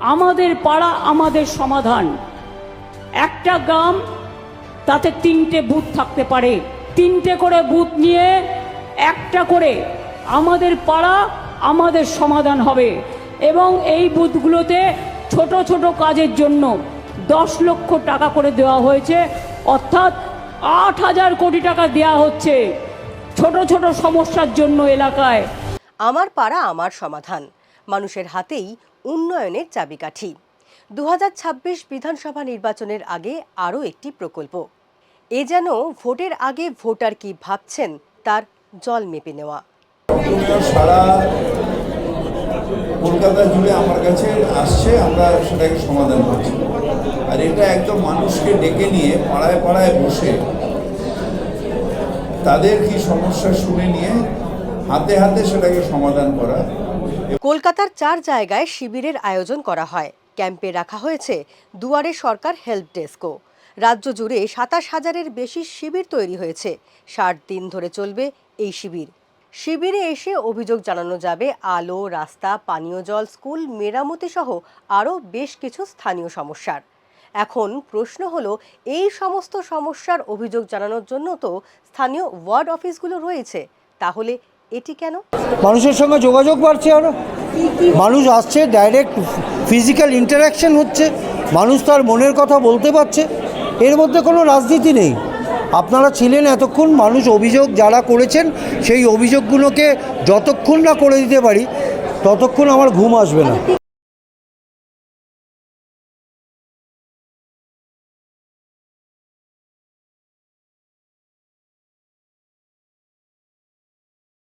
আমাদের পাড়া, আমাদের সমাধান। একটা গ্রাম, তাতে তিনটে বুথ থাকতে পারে। তিনটে করে বুথ নিয়ে একটা করে আমাদের পাড়া, আমাদের সমাধান হবে। এবং এই বুথগুলোতে ছোট ছোট কাজের জন্য দশ লক্ষ টাকা করে দেওয়া হয়েছে। অর্থাৎ আট হাজার কোটি টাকা দেওয়া হচ্ছে ছোট ছোট সমস্যার জন্য এলাকায়। আমার পাড়া, আমার সমাধান। মানুষের হাতেই উন্নয়নের চাবিকাঠি। দু হাজার ছাব্বিশ বিধানসভা নির্বাচনের আগে আরও একটি প্রকল্প। এ যেন ভোটের আগে ভোটার কি ভাবছেন তার জল মেপে নেওয়া। কলকাতা জুড়ে আমার কাছে আসছে, আমরা সেটাকে সমাধান করছি। আর এটা একদম মানুষকে ডেকে নিয়ে পাড়ায় পাড়ায় বসে তাদের কি সমস্যা শুনে নিয়ে হাতে হাতে সেটাকে সমাধান করা কলকাতার চার জায়গায় শিবিরের আয়োজন করা হয়। ক্যাম্পে রাখা হয়েছে দুয়ারে সরকার হেল্প ডেস্কও। রাজ্য জুড়ে সাতাশ হাজারের বেশি শিবির তৈরি হয়েছে। ষাট দিন ধরে চলবে এই শিবির। শিবিরে এসে অভিযোগ জানানো যাবে, আলো, রাস্তা, পানীয় জল, স্কুল মেরামতি সহ আরও বেশ কিছু স্থানীয় সমস্যার। এখন প্রশ্ন হলো, এই সমস্ত সমস্যার অভিযোগ জানানোর জন্য তো স্থানীয় ওয়ার্ড অফিসগুলো রয়েছে। তাহলে এটি কেন? মানুষের সঙ্গে যোগাযোগ বাড়ছে আরও। মানুষ আসছে ডাইরেক্ট ফিজিক্যাল ইন্টারাকশন হচ্ছে। মানুষ তার মনের কথা বলতে পারছে। এর মধ্যে কোনো রাজনীতি নেই। আপনারা ছিলেন এতক্ষণ মানুষ অভিযোগ যারা করেছেন সেই অভিযোগগুলোকে যতক্ষণ না করে দিতে পারি ততক্ষণ আমার ঘুম আসবে না।